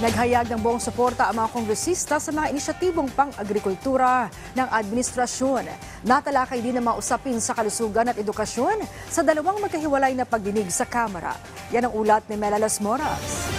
Naghayag ng buong suporta ang mga kongresista sa mga inisyatibong pang-agrikultura ng administrasyon. Natalakay din ang mga usapin sa kalusugan at edukasyon sa dalawang magkahiwalay na pagdinig sa Kamara. Yan ang ulat ni Melalas Moras.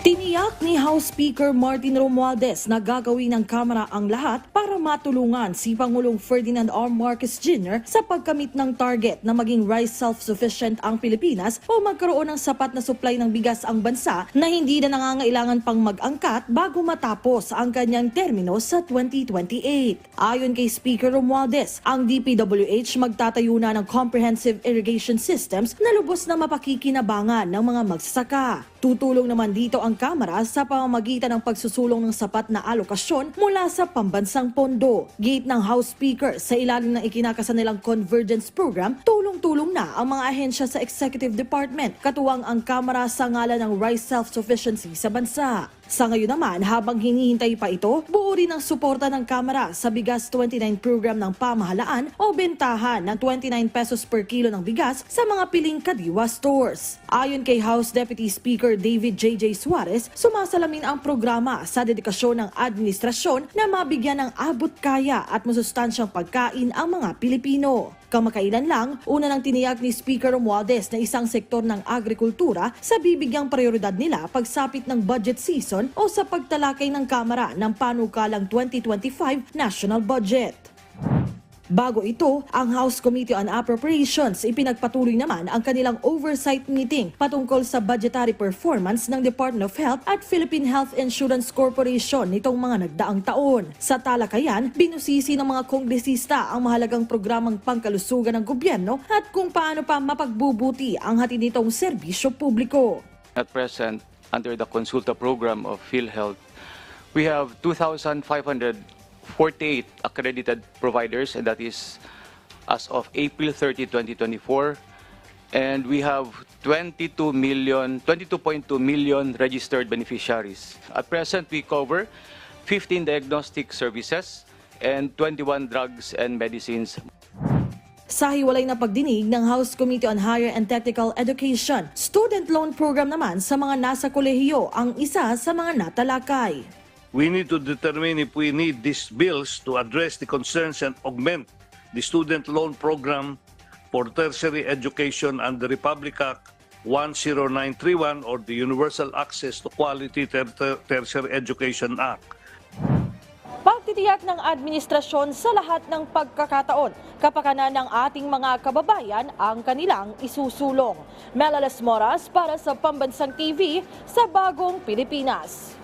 Tiniyak ni House Speaker Martin Romualdez na gagawin ng Kamara ang lahat para matulungan si Pangulong Ferdinand R. Marcos Jr. sa pagkamit ng target na maging rice self-sufficient ang Pilipinas o magkaroon ng sapat na supply ng bigas ang bansa na hindi na nangangailangan pang mag-angkat bago matapos ang kanyang termino sa 2028. Ayon kay Speaker Romualdez, ang DPWH magtatayo na ng comprehensive irrigation systems na lubos na mapakikinabangan ng mga magsasaka. Tutulong naman dito ang Kamara sa pamamagitan ng pagsusulong ng sapat na alokasyon mula sa pambansang pondo. Gate ng House Speaker sa ilalim ng ikinakasa nilang Convergence Program, tulong-tulong na ang mga ahensya sa Executive Department, katuwang ang Kamara sa ngalan ng rice self-sufficiency sa bansa. Sa ngayon naman, habang hinihintay pa ito, buo rin ang suporta ng Kamara sa Bigas 29 program ng pamahalaan o bentahan ng 29 pesos per kilo ng bigas sa mga piling kadiwa stores. Ayon kay House Deputy Speaker David J.J. Suarez, sumasalamin ang programa sa dedikasyon ng administrasyon na mabigyan ng abot kaya at masustansyang pagkain ang mga Pilipino. Kamakailan lang, una nang tiniyak ni Speaker Romualdez na isang sektor ng agrikultura sa bibigyang prioridad nila pagsapit ng budget season o sa pagtalakay ng Kamara ng panukalang 2025 national budget. Bago ito, ang House Committee on Appropriations ipinagpatuloy naman ang kanilang oversight meeting patungkol sa budgetary performance ng Department of Health at Philippine Health Insurance Corporation nitong mga nagdaang taon. Sa talakayan, binusisi ng mga kongresista ang mahalagang programang pangkalusugan ng gobyerno at kung paano pa mapagbubuti ang hati nitong serbisyo publiko. At present, under the Consulta program of PhilHealth, we have 2,548 accredited providers, and that is as of April 30, 2024. And we have 22 million, 22.2 million registered beneficiaries. At present, we cover 15 diagnostic services and 21 drugs and medicines Sa hiwalay na pagdinig ng House Committee on Higher and Technical Education, student loan program naman sa mga nasa kolehiyo ang isa sa mga natalakay. We need to determine if we need these bills to address the concerns and augment the student loan program for tertiary education under Republic Act 10931 or the Universal Access to Quality Ter- Ter- Tertiary Education Act. Pagtitiyak ng administrasyon sa lahat ng pagkakataon, kapakanan ng ating mga kababayan ang kanilang isusulong. Melalas Moras para sa Pambansang TV sa Bagong Pilipinas.